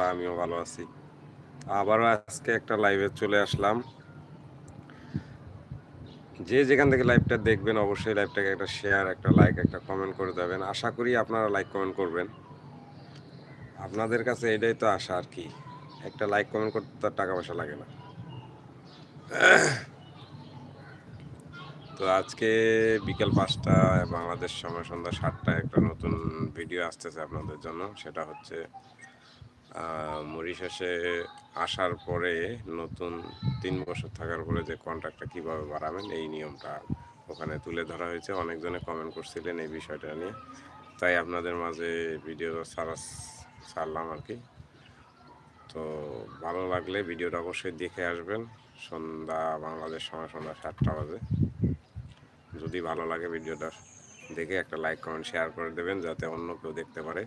ইনশাল্লাহ আমিও ভালো আছি। আবারও আজকে একটা লাইভে চলে আসলাম। যে যেখান থেকে লাইভটা দেখবেন অবশ্যই লাইভটাকে একটা শেয়ার একটা লাইক একটা কমেন্ট করে দেবেন আশা করি আপনারা লাইক কমেন্ট করবেন। আপনাদের কাছে এটাই তো আশা আর কি। একটা লাইক কমেন্ট করতে তো টাকা পয়সা লাগে না। তো আজকে বিকেল পাঁচটা, বাংলাদেশ সময় সন্ধ্যা সাতটায় একটা নতুন ভিডিও আসতেছে আপনাদের জন্য। সেটা হচ্ছে মরিশাসে আসার পরে নতুন তিন বছর থাকার পরে যে কন্ট্রাক্টটা কীভাবে বাড়াবেন, এই নিয়মটা ওখানে তুলে ধরা হয়েছে। অনেকজনে কমেন্ট করছিলেন এই বিষয়টা নিয়ে। তাই আপনাদের মাঝে ভিডিও ছাড়া ছাড়লাম আর কি। তো ভালো লাগলে ভিডিওটা অবশ্যই দেখে আসবেন। সন্ধ্যা, বাংলাদেশ সময় সন্ধ্যা সাতটা বাজে। যদি ভালো লাগে ভিডিওটা দেখে একটা লাইক কমেন্ট শেয়ার করে দেবেন যাতে অন্য কেউ দেখতে পারে।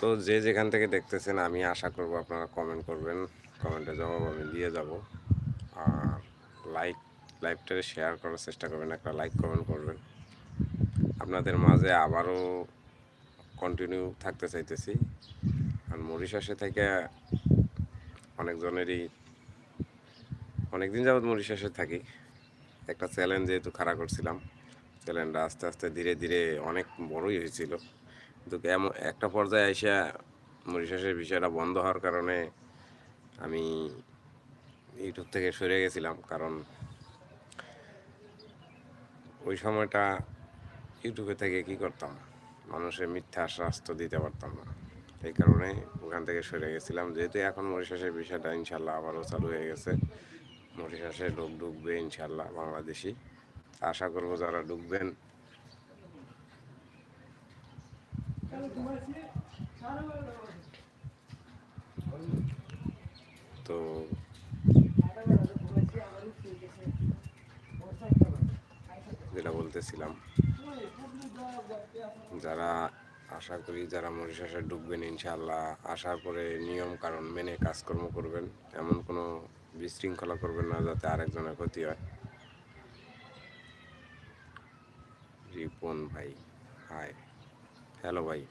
তো যে যেখান থেকে দেখতেছেন, আমি আশা করব আপনারা কমেন্ট করবেন। কমেন্টে জবাব আমি দিয়ে যাব। আর লাইক লাইভটাকে শেয়ার করার চেষ্টা করবেন, একটা লাইক কমেন্ট করবেন। আপনাদের মাঝে আবারও কন্টিনিউ থাকতে চাইতেছি। আর মরিশাসে থেকে অনেকজনেরই, অনেকদিন যাবৎ মরিশাসে থাকি। একটা চ্যালেঞ্জ যেহেতু খাড়া করছিলাম চ্যালেঞ্জটা আস্তে আস্তে ধীরে ধীরে অনেক বড়ই হয়েছিল। কিন্তু এমন একটা পর্যায়ে এসে মরিশাসের বিষয়টা বন্ধ হওয়ার কারণে আমি ইউটিউব থেকে সরে গেছিলাম। কারণ ওই সময়টা ইউটিউবে থেকে কি করতাম? মানুষের মিথ্যা আশ্বাস্ত দিতে পারতাম না। এই কারণে ওখান থেকে সরে গেছিলাম। যেহেতু এখন মরিশাসের বিষয়টা ইনশাল্লাহ আবারও চালু হয়ে গেছে। মরিশাসে লোক ঢুকবে ইনশাল্লাহ বাংলাদেশি। আশা করব যারা ঢুকবেন তো যেটা বলতেছিলাম, যারা আশা করি যারা মরিশাসে ঢুকবেন ইনশাল্লাহ আসার পরে নিয়ম কারণ মেনে কাজকর্ম করবেন, এমন কোনো বিশৃঙ্খলা করবেন না যাতে আরেকজনের ক্ষতি হয়। রিপন ভাই হাই হ্যালো ভাই।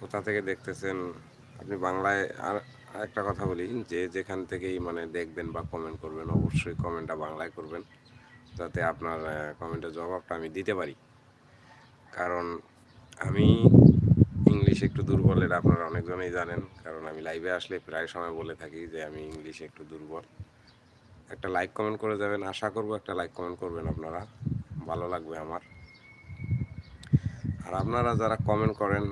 কোথা থেকে দেখতেছেন? আপনি বাংলায় আর একটা কথা বলি, যে যেখান থেকেই মানে দেখবেন বা কমেন্ট করবেন, অবশ্যই কমেন্টটা বাংলায় করবেন, যাতে আপনার কমেন্টের জবাবটা আমি দিতে পারি। কারণ আমি ইংলিশ একটু দুর্বল, এটা আপনারা অনেকজনেই জানেন। কারণ আমি লাইভে আসলে প্রায় সময় বলে থাকি যে আমি ইংলিশে একটু দুর্বল। একটা লাইক কমেন্ট করে যাবেন, আশা করব একটা লাইক কমেন্ট করবেন আপনারা। ভালো লাগবে আমার। আর আপনারা যারা কমেন্ট করেন,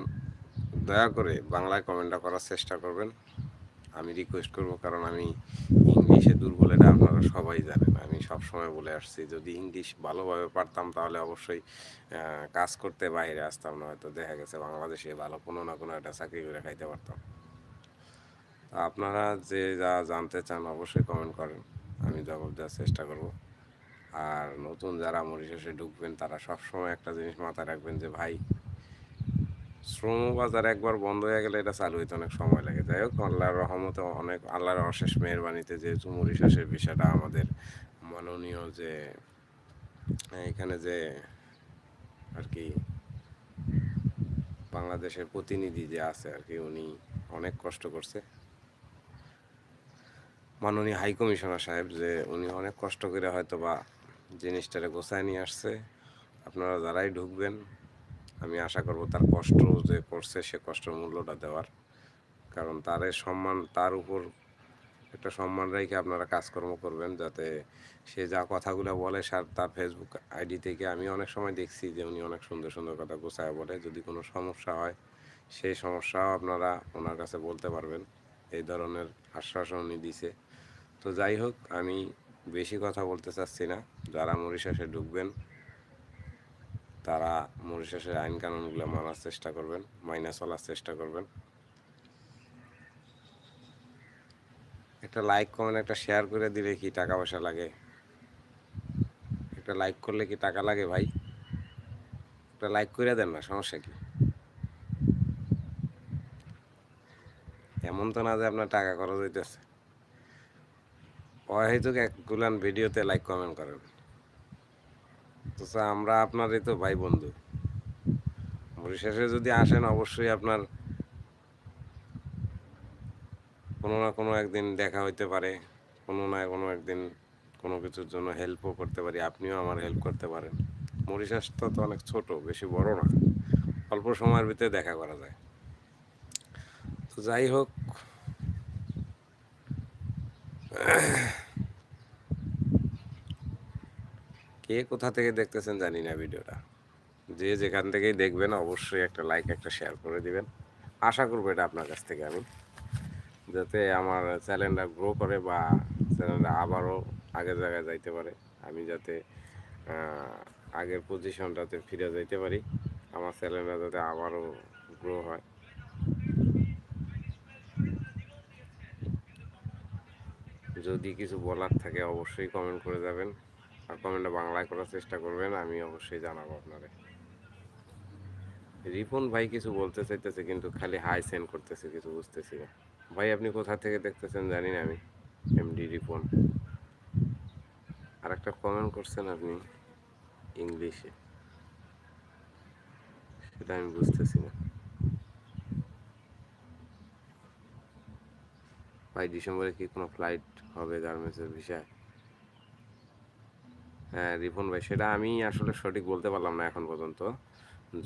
দয়া করে বাংলায় কমেন্টটা করার চেষ্টা করবেন। আমি রিকোয়েস্ট করব কারণ আমি ইংলিশে দুর্বল, এটা আপনারা সবাই জানেন। আমি সব সময় বলে আসছি, যদি ইংলিশ ভালোভাবে পারতাম তাহলে অবশ্যই কাজ করতে বাইরে আসতাম না হয়তো দেখা গেছে বাংলাদেশে ভালো কোনো না কোনো একটা চাকরি করে খাইতে পারতাম। আপনারা যে যা জানতে চান অবশ্যই কমেন্ট করেন, আমি জবাব দেওয়ার চেষ্টা করব। আর নতুন যারা মরিশাসে ঢুকবেন, তারা সবসময় একটা জিনিস মাথায় রাখবেন যে, ভাই শ্রম বাজার একবার বন্ধ হয়ে গেলে এটা চালু হইতে অনেক সময় লাগে। যাই হোক, আল্লাহর রহমতে অনেক, আল্লাহর অশেষ মেহরবানিতে যেহেতু মরিশাসের বিষয়টা আমাদের মাননীয় যে, এখানে যে আর কি বাংলাদেশের প্রতিনিধি যে আছে আর কি, উনি অনেক কষ্ট করছে। মাননীয় হাই কমিশনার সাহেব যে, উনি অনেক কষ্ট করে হয়তো বা জিনিসটারে গোছায় নিয়ে আসছে। আপনারা যারাই ঢুকবেন, আমি আশা করব তার কষ্ট যে করছে, সে কষ্টের মূল্যটা দেওয়ার। কারণ তার সম্মান, তার উপর একটা সম্মান রেখে আপনারা কাজকর্ম করবেন যাতে সে যা কথাগুলো বলে তার ফেসবুক আইডি থেকে আমি অনেক সময় দেখছি যে উনি অনেক সুন্দর সুন্দর কথা গোছায় বলে। যদি কোনো সমস্যা হয়, সেই সমস্যাও আপনারা ওনার কাছে বলতে পারবেন। এই ধরনের আশ্বাসন উনি দিছে। তো যাই হোক, আমি বেশি কথা বলতে চাচ্ছি না। যারা মরিশাসে ঢুকবেন, তারা মরিশাসের আইন কানুনগুলো মানার চেষ্টা করবেন, মাইনা চলার চেষ্টা করবেন। একটা লাইক কমেন্ট একটা শেয়ার করে দিলে কি টাকা পয়সা লাগে? একটা লাইক করলে কি টাকা লাগে ভাই? একটা লাইক করে দেন না, সমস্যা কি? এমন তো না যে আপনার টাকা খরচ হইতেছে। হয়তো এক গুলান ভিডিওতে লাইক কমেন্ট করেন তো আমরা আপনারই তো ভাই বন্ধু। মরিশাসে যদি আসেন, অবশ্যই আপনার কোনো না কোনো একদিন দেখা হইতে পারে, কোনো না কোনো একদিন কোনো কিছুর জন্য হেল্পও করতে পারি, আপনিও আমার হেল্প করতে পারেন। মরিশাস তো তো অনেক ছোট, বেশি বড় না। অল্প সময়ের ভিতরে দেখা করা যায়। তো যাই হোক কে কোথা থেকে দেখতেছেন জানি না ভিডিওটা। যে যেখান থেকেই দেখবেন অবশ্যই একটা লাইক একটা শেয়ার করে দিবেন। আশা করব এটা আপনার কাছ থেকে আমি। যাতে আমার চ্যানেলটা গ্রো করে বা চ্যানেলটা আবারও আগের জায়গায় যাইতে পারে। আমি যাতে আগের পজিশনটাতে ফিরে যাইতে পারি। আমার চ্যানেলটা যাতে আবারও গ্রো হয়। যদি কিছু বলার থাকে অবশ্যই কমেন্ট করে যাবেন। আর কমেন্টটা বাংলায় করার চেষ্টা করবেন, আমি অবশ্যই জানাব আপনারে রিপন ভাই কিছু বলতে চাইতেছে, কিন্তু খালি হাই সেন্ড করতেছে, কিছু বুঝতেছি না। ভাই, আপনি কোথা থেকে দেখতেছেন জানি না আমি এমডি রিপন। আর একটা কমেন্ট করছেন আপনি ইংলিশে সেটা আমি বুঝতেছি না। ভাই, ডিসেম্বরে কি কোনো ফ্লাইট হবে গার্মেন্টসের বিষয়ে হ্যাঁ রিপন ভাই, সেটা আমি আসলে সঠিক বলতে পারলাম না এখন পর্যন্ত।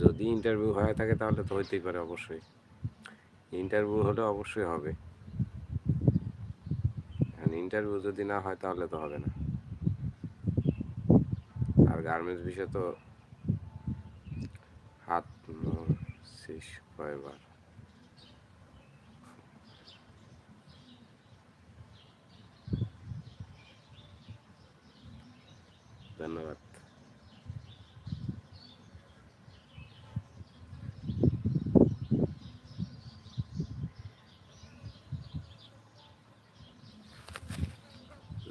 যদি ইন্টারভিউ হয়ে থাকে তাহলে তো হইতেই পারে অবশ্যই। ইন্টারভিউ হলে অবশ্যই হবে। ইন্টারভিউ যদি না হয় তাহলে তো হবে না। আর গার্মেন্টস বিষয় তো হাত শেষ কয়বার? ধন্যবাদ।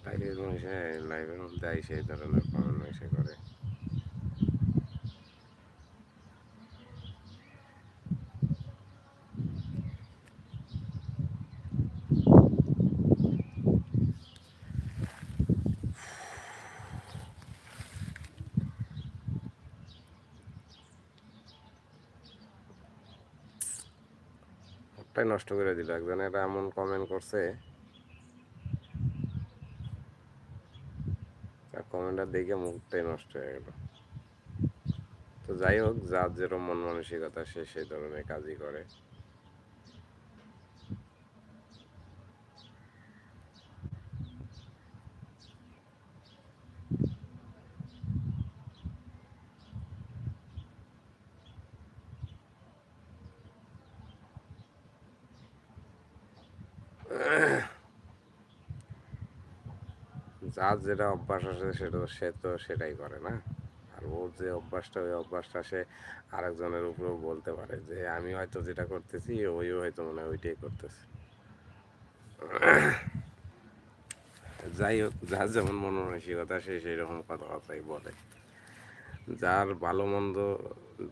লাইভের মধ্যে লাইভের মধ্যে আইসে এই ধরনের কমেন্ট এসে করে সবটাই নষ্ট করে দিল। একজন এটা এমন কমেন্ট করছে। তার কমেন্টটা দেখে মুখটাই নষ্ট হয়ে গেল। তো যাই হোক, যার যেরকম মন মানসিকতা, সে সেই ধরনের কাজই করে। যার যেটা অভ্যাস আছে সেটা সে তো সেটাই করে, না? আর ওর যে অভ্যাসটা, ওই অভ্যাসটা সে আরেকজনের উপরেও বলতে পারে যে, আমি হয়তো যেটা করতেছি, ওইও হয়তো মনে হয় ওইটাই করতেছে। যাই হোক, যার যেমন মন মানসিকতা সে সেই রকম কথাবার্তাই বলে। যার ভালো মন্দ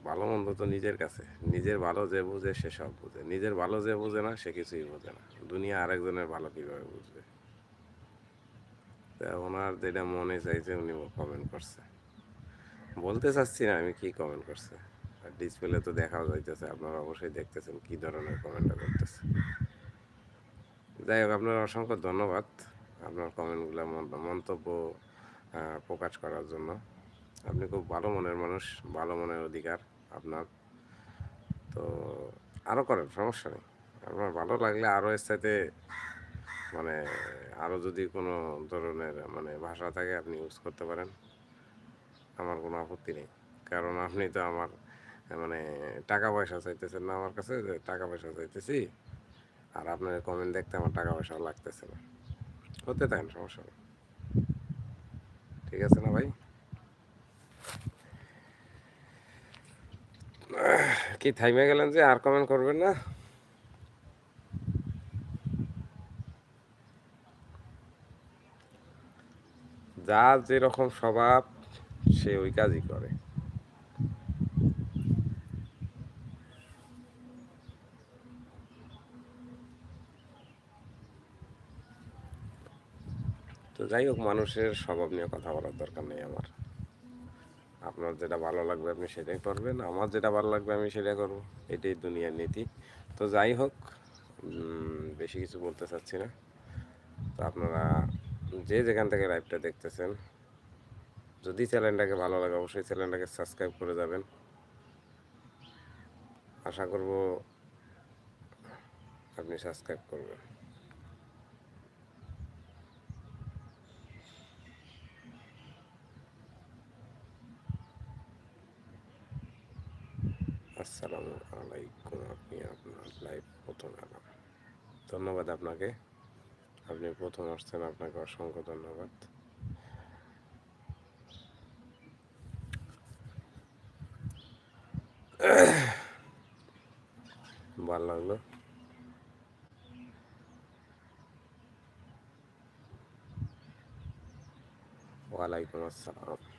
ভালো মন্দ তো নিজের কাছে। নিজের ভালো যে বুঝে, সে সব বুঝে। নিজের ভালো যে বুঝে না, সে কিছুই বোঝে না। দুনিয়া আরেকজনের ভালো কীভাবে বুঝবে? তা ওনার যেটা মনে চাইছে উনি কমেন্ট করছে। বলতে চাচ্ছি না, আমি কি কমেন্ট করছে? আর ডিসপ্লে তো দেখাও যাইতেছে, আপনারা অবশ্যই দেখতেছেন কি ধরনের কমেন্টটা করতেছে। যাই হোক, আপনার অসংখ্য ধন্যবাদ আপনার কমেন্টগুলো মন্তব্য প্রকাশ করার জন্য। আপনি খুব ভালো মনের মানুষ, ভালো মনের অধিকার আপনার। তো আরও করেন, সমস্যা নেই। আপনার ভালো লাগলে আরও এর সাথে মানে আরও যদি কোনো ধরনের মানে ভাষা থাকে আপনি ইউজ করতে পারেন। আমার কোনো আপত্তি নেই। কারণ আপনি তো আমার মানে টাকা পয়সা চাইতেছেন না আমার কাছে, যে টাকা পয়সা চাইতেছি। আর আপনার কমেন্ট দেখতে আমার টাকা পয়সা লাগতেছে না। হতে থাকেন, সমস্যা ঠিক আছে না ভাই? কি থাইমে গেলেন যে, আর কমেন্ট করবেন না? যার যেরকম স্বভাব, সে ওই কাজই করে। তো যাই হোক, মানুষের স্বভাব নিয়ে কথা বলার দরকার নেই আমার। আপনার যেটা ভালো লাগবে আপনি সেটাই করবেন, আমার যেটা ভালো লাগবে আমি সেটা করব। এটাই দুনিয়ার নীতি। তো যাই হোক বেশি কিছু বলতে চাচ্ছি না। তো আপনারা যে যেখান থেকে লাইভটা দেখতেছেন, যদি চ্যানেলটাকে ভালো লাগে, অবশ্যই চ্যানেলটাকে সাবস্ক্রাইব করে যাবেন। আশা করব আপনি সাবস্ক্রাইব করবেন। আসসালামু আলাইকুম, আপনি আপনার লাইভ প্রথম ধন্যবাদ আপনাকে। আপনি প্রথম আসছেন আপনাকে অসংখ্য ধন্যবাদ। ভালো লাগল। ওয়ালাইকুম আসসালাম।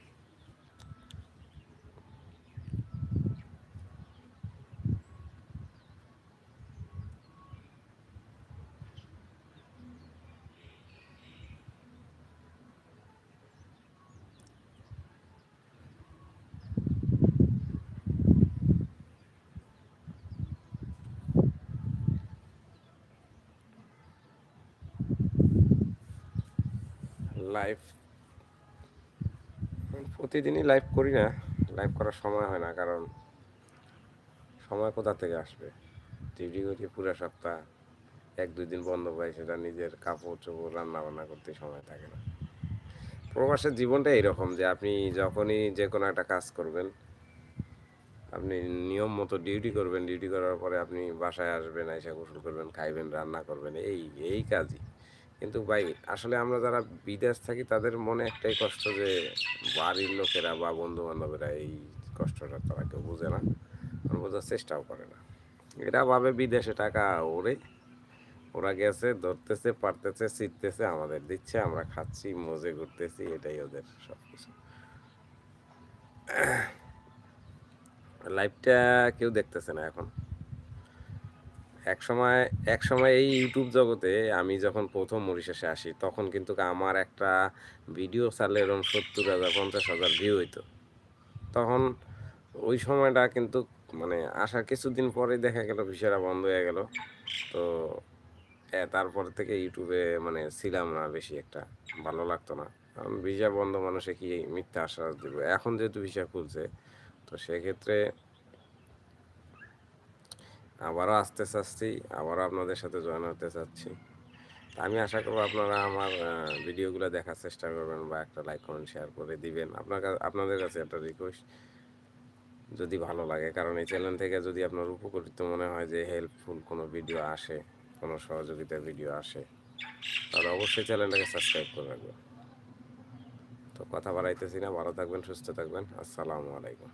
লাইভ প্রতিদিনই লাইভ করি না লাইভ করার সময় হয় না, কারণ সময় কোথা থেকে আসবে? ডিউটি করি পুরো সপ্তাহ, এক দুই দিন বন্ধ পাই, সেটা নিজের কাপড় চোপড় রান্না বান্না করতে সময় থাকে না। প্রবাসের জীবনটা এরকম যে আপনি যখনই যে কোনো একটা কাজ করবেন, আপনি নিয়ম মতো ডিউটি করবেন ডিউটি করার পরে আপনি বাসায় আসবেন, এসে গোসল করবেন, খাইবেন, রান্না করবেন, এই এই কাজই। কিন্তু ভাই, আসলে আমরা যারা বিদেশ থাকি, তাদের মনে একটাই কষ্ট যে বাড়ির লোকেরা বা বন্ধু বান্ধবেরা এই কষ্টটা তারা কেউ বুঝে না বোঝার চেষ্টাও করে না। এরা ভাবে বিদেশে টাকা ওরে, ওরা গেছে, ধরতেছে, পারতেছে, ছিটতেছে, আমাদের দিচ্ছে, আমরা খাচ্ছি, মজে ঘুরতেছি, এটাই ওদের সব কিছু লাইভটা কেউ দেখতেছে না এখন। এক সময় এক সময় এই ইউটিউব জগতে আমি যখন প্রথম মরিশাসে আসি, তখন কিন্তু আমার একটা ভিডিও চালে এরকম সত্তর হাজার, পঞ্চাশ হাজার ভিউ হইতো। তখন ওই সময়টা কিন্তু মানে আসার কিছুদিন পরে দেখা গেল ভিসারা বন্ধ হয়ে গেল। তো তারপর থেকে ইউটিউবে মানে ছিলাম না বেশি একটা, ভালো লাগতো না। ভিসা বন্ধ মানুষে কি মিথ্যা আশ্বাস দেবে? এখন যেহেতু ভিসা খুলছে, তো সেক্ষেত্রে আবারও আসতে চাচ্ছি, আবারও আপনাদের সাথে জয়েন হতে চাচ্ছি। আমি আশা করব আপনারা আমার ভিডিওগুলো দেখার চেষ্টা করবেন বা একটা লাইক কমেন্ট শেয়ার করে দিবেন। আপনার আপনাদের কাছে একটা রিকোয়েস্ট যদি ভালো লাগে। কারণ এই চ্যানেল থেকে যদি আপনার উপকৃত মনে হয় যে হেল্পফুল কোনো ভিডিও আসে, কোনো সহযোগিতার ভিডিও আসে, তাহলে অবশ্যই চ্যানেলটাকে সাবস্ক্রাইব করে রাখবেন। তো কথা বাড়াইতেছি না, ভালো থাকবেন, সুস্থ থাকবেন। আসসালামু আলাইকুম।